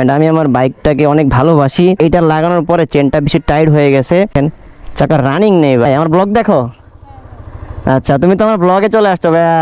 And আমি আমার বাইকটাকে অনেক ভালোবাসি। এইটা লাগানোর পরে চেনটা বেশি টাইট হয়ে গেছে। চাকা রানিং নেই ভাই। আমার ব্লগ দেখো। আচ্ছা তুমি তো আমার ব্লগে চলে আসছো ভাইয়া।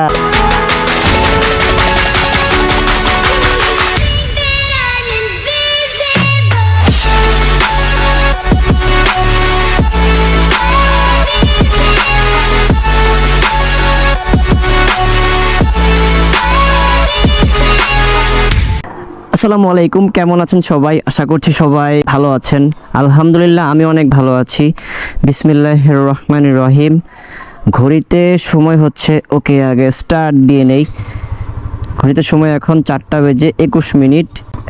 আসসালামু আলাইকুম, কেমন আছেন সবাই? আশা করছি সবাই ভালো আছেন। আলহামদুলিল্লাহ, আমি অনেক ভালো আছি। বিসমিল্লাহ রহমান রহিম। ঘড়িতে সময় হচ্ছে, ওকে, আগে স্টার্ট দিয়ে নেই। ঘড়িতে সময় এখন চারটা বেজে একুশ মিনিট।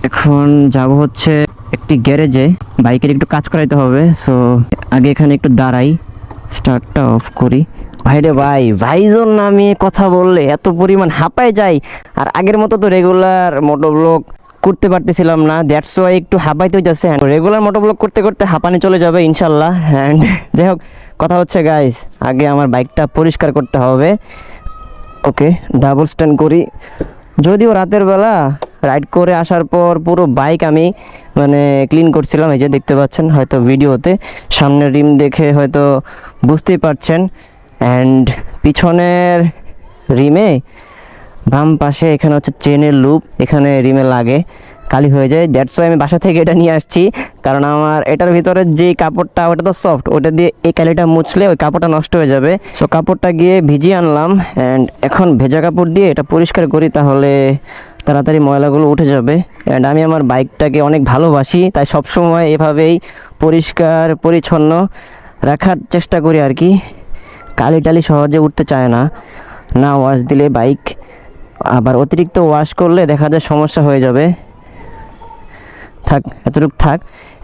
এখন যাব হচ্ছে একটি গ্যারেজে। বাইকের একটু কাজ করাইতে হবে সো আগে এখানে একটু দাঁড়াই। স্টার্টটা অফ করি। ভাইরে ভাই, ভাইজন নামে কথা বললে এত পরিমাণ হাঁপায় যায়। আর আগের মতো তো রেগুলার মোটোব্লগ করতে পারতেছিলাম না দ্যাটস ওয়াই একটু হাঁপাইতে হইতেছে। রেগুলার মোটোব্লগ করতে করতে হাঁপানি চলে যাবে ইনশাল্লাহ। অ্যান্ড যাই হোক, কথা হচ্ছে গাইস আগে আমার বাইকটা পরিষ্কার করতে হবে। ওকে ডাবল স্ট্যান্ড করি। যদিও রাতের বেলা রাইড করে আসার পর পুরো বাইক আমি মানে ক্লিন করছিলাম। এই যে দেখতে পাচ্ছেন, হয়তো ভিডিওতে। সামনের রিম দেখে হয়তো বুঝতেই পারছেন। অ্যান্ড পিছনের রিমে বাম পাশে এখানে হচ্ছে চেনের লুপ, এখানে রিমে লাগে, কালি হয়ে যায়। দ্যাটস আমি বাসা থেকে এটা নিয়ে আসছি, কারণ আমার এটার ভিতরে যে কাপড়টা, ওটা তো সফট ওটা দিয়ে এই কালিটা মুছলে ওই কাপড়টা নষ্ট হয়ে যাবে। সো কাপড়টা গিয়ে ভিজিয়ে আনলাম অ্যান্ড এখন ভেজা কাপড় দিয়ে এটা পরিষ্কার করি, তাহলে তাড়াতাড়ি ময়লাগুলো উঠে যাবে। অ্যান্ড আমি আমার বাইকটাকে অনেক ভালোবাসি, তাই সবসময় এভাবেই পরিষ্কার, পরিচ্ছন্ন রাখার চেষ্টা করি আর কি। কালি টালি সহজে উঠতে চায় না। না ওয়াশ দিলে বাইক আবার অতিরিক্ত ওয়াশ করলে দেখা যায় সমস্যা হয়ে যাবে। থাক, এতটুকু থাক।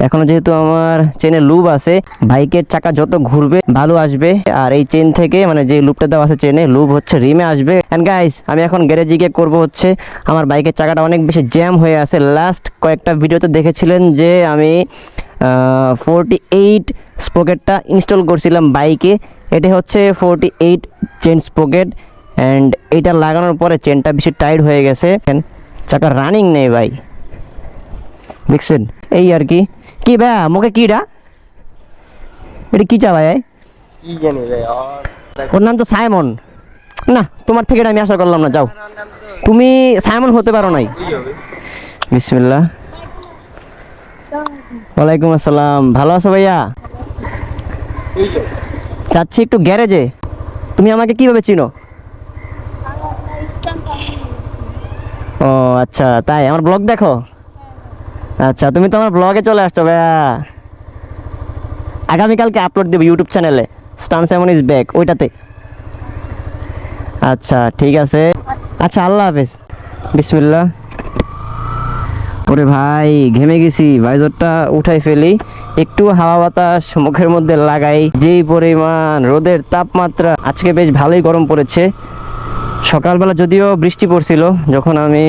এখনও যেহেতু আমার চেনে লুব আছে, বাইকের চাকা যত ঘুরবে, ভালো আসবে। আর এই চেন থেকে মানে যে লুপটা দেওয়া আছে চেনে লুব হচ্ছে রিমে আসবে। অ্যান্ড গাইস আমি এখন গ্যারেজে গিয়ে করব হচ্ছে, আমার বাইকের চাকাটা অনেক বেশি জ্যাম হয়ে আছে। লাস্ট কয়েকটা ভিডিওতে দেখেছিলেন যে আমি ফোরটি এইট স্পকেটটা ইনস্টল করছিলাম বাইকে। এটা হচ্ছে forty eight chain sprocket and এটা লাগানোর পরে চেনটা বেশি টাইট হয়ে গেছে। চাকা রানিং নেই ভাই। দেখছেন? এই আর কি। কি ভাইয়া মুখে কিটা এটা কি চা ভাই ওর নাম তো সাইমন। না তোমার থেকে আমি আশা করলাম না যাও। তুমি সাইমন হতে পারো নাই। বিসমিল্লাহ। ওয়ালাইকুম আসসালাম। ভালো আছো ভাইয়া? যাচ্ছি একটু গ্যারেজে। তুমি আমাকে কীভাবে চিনো? ও আচ্ছা তাই? আমার ব্লগ দেখো? আচ্ছা তুমি তো আমার ব্লগে চলে আসছো, ভাইয়া। আগামীকালকে আপলোড দেবো ইউটিউব চ্যানেলে স্টান সেমন ইজ ব্যাক ওইটাতে। আচ্ছা ঠিক আছে। আচ্ছা আল্লাহ হাফেজ। বিসমিল্লাহ। ওরে ভাই, ঘেমে গেছি। ভাইজরটা উঠাই ফেলি। একটু হাওয়া বাতাস মুখের মধ্যে লাগাই। যেই পরিমাণ রোদের তাপমাত্রা। আজকে বেশ ভালোই গরম পড়েছে। সকালবেলা যদিও বৃষ্টি পড়ছিল, যখন আমি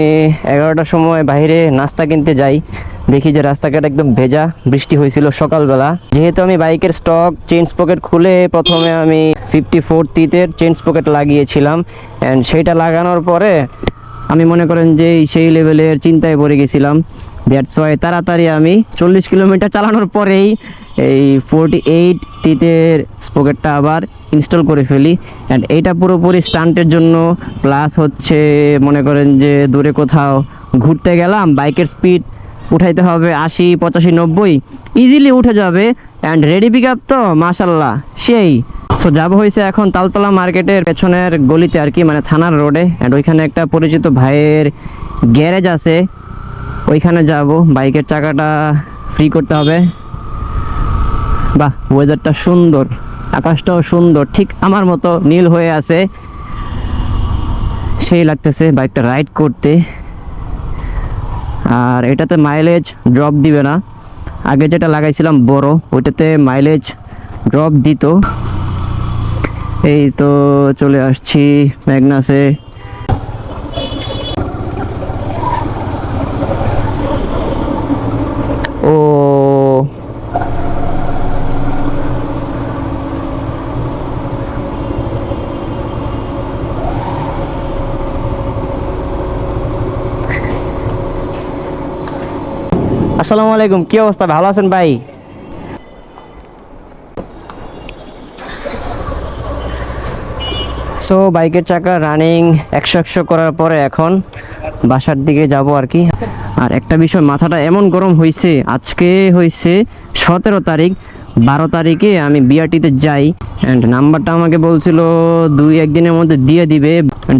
এগারোটার সময় বাইরে নাস্তা কিনতে যাই, দেখি যে রাস্তাঘাট একদম ভেজা বৃষ্টি হয়েছিল সকালবেলা। যেহেতু আমি বাইকের স্টক চেঞ্জ পকেট খুলে প্রথমে আমি ফিফটি ফোর তিতের চেঞ্জ পকেট লাগিয়েছিলাম অ্যান্ড সেইটা লাগানোর পরে আমি মনে করেন যে সেই লেভেলের চিন্তায় পড়ে গেছিলাম। দ্যাটস ওয়াই তাড়াতাড়ি আমি চল্লিশ কিলোমিটার চালানোর পরেই এই ফোরটি এইট তিতের স্পকেটটা আবার ইনস্টল করে ফেলি। অ্যান্ড এইটা পুরোপুরি স্টান্টের জন্য প্লাস হচ্ছে মনে করেন যে দূরে কোথাও ঘুরতে গেলাম, বাইকের স্পিড উঠাইতে হবে আশি, পঁচাশি, নব্বই ইজিলি উঠে যাবে। অ্যান্ড রেডি পিক আপ তো মাশাল্লাহ সেই। সো যাব হয়েছে এখন তালতলা মার্কেটের পেছনের গলিতে আর কি মানে থানার রোডে। অ্যান্ড ওইখানে একটা পরিচিত ভাইয়ের গ্যারেজ আছে। ওইখানে যাব। বাইকের চাকাটা ফ্রি করতে হবে। বাহ ওয়েদারটা সুন্দর। আকাশটাও সুন্দর। ঠিক আমার মতো নীল হয়ে আছে। সেই লাগতেছে বাইকটা রাইড করতে। আর এটাতে মাইলেজ ড্রপ দিবে না। আগে যেটা লাগাইছিলাম বড়, ওইটাতে মাইলেজ ড্রপ দিত। এই তো চলে আসছি ম্যাগনাসে। আসসালামু আলাইকুম, কি অবস্থা? ভালো আছেন ভাই? সো বাইকের চাকা রানিং একশো একশো করার পরে এখন বাসার দিকে যাব আর কি। আর একটা বিষয়, মাথাটা এমন গরম হয়েছে আজকে হয়েছে সতেরো তারিখ, বারো তারিখে আমি বিআরটিতে যাই। অ্যান্ড নাম্বারটা আমাকে বলছিল দুই একদিনের মধ্যে দিয়ে দিবে।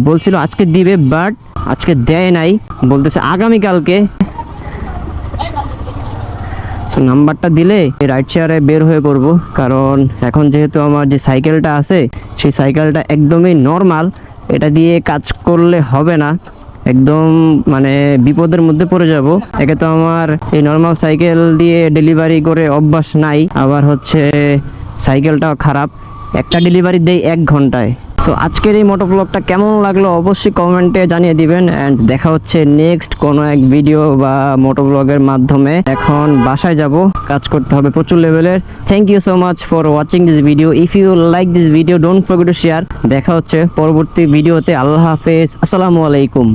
বলছিল আজকে দিবে বাট আজকে দেয় নাই। বলতেছে আগামীকালকে। নাম্বারটা দিলে রাইড শেয়ারে বের হয়ে পড়ব। কারণ এখন যেহেতু আমার যে সাইকেলটা আছে, সেই সাইকেলটা একদমই নর্মাল এটা দিয়ে কাজ করলে হবে না। একদম মানে বিপদের মধ্যে পড়ে যাব। একে তো আমার এই নর্মাল সাইকেল দিয়ে ডেলিভারি করে অভ্যাস নাই। আবার হচ্ছে সাইকেলটাও খারাপ। একটা ডেলিভারি দেয় এক ঘন্টায়। সো আজকের এই মোটো ব্লগটা কেমন লাগল অবশ্যই কমেন্টে জানিয়ে দিবেন অ্যান্ড দেখা হচ্ছে নেক্সট কোনো এক ভিডিও বা মোটো ব্লগের মাধ্যমে। এখন বাসায় যাব, কাজ করতে হবে প্রচুর লেভেলের thank you so much for watching this video if you like this video don't forget to share দেখা হচ্ছে পরবর্তী ভিডিওতে আল্লাহ হাফেজ। আসসালামু আলাইকুম।